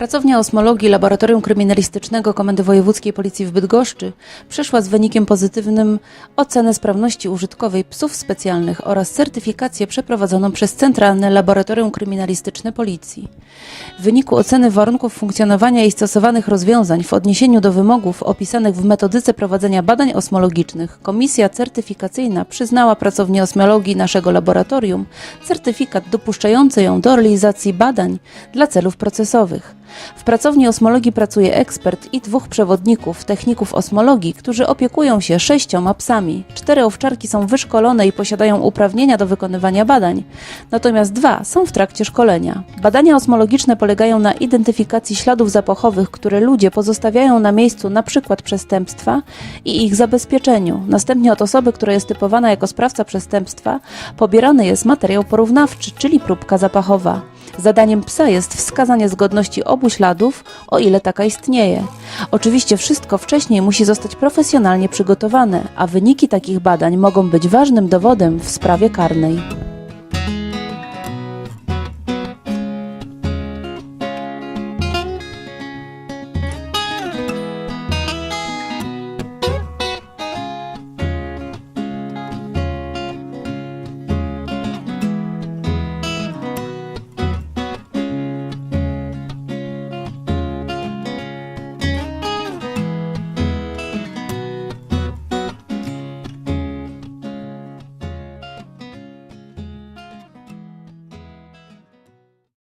Pracownia osmologii Laboratorium Kryminalistycznego Komendy Wojewódzkiej Policji w Bydgoszczy przeszła z wynikiem pozytywnym ocenę sprawności użytkowej psów specjalnych oraz certyfikację przeprowadzoną przez Centralne Laboratorium Kryminalistyczne Policji. W wyniku oceny warunków funkcjonowania i stosowanych rozwiązań w odniesieniu do wymogów opisanych w metodyce prowadzenia badań osmologicznych, Komisja Certyfikacyjna przyznała pracowni osmologii naszego laboratorium certyfikat dopuszczający ją do realizacji badań dla celów procesowych. W pracowni osmologii pracuje ekspert i dwóch przewodników, techników osmologii, którzy opiekują się sześcioma psami. Cztery owczarki są wyszkolone i posiadają uprawnienia do wykonywania badań, natomiast dwa są w trakcie szkolenia. Badania osmologiczne polegają na identyfikacji śladów zapachowych, które ludzie pozostawiają na miejscu np. przestępstwa i ich zabezpieczeniu. Następnie od osoby, która jest typowana jako sprawca przestępstwa, pobierany jest materiał porównawczy, czyli próbka zapachowa. Zadaniem psa jest wskazanie zgodności obu śladów, o ile taka istnieje. Oczywiście wszystko wcześniej musi zostać profesjonalnie przygotowane, a wyniki takich badań mogą być ważnym dowodem w sprawie karnej.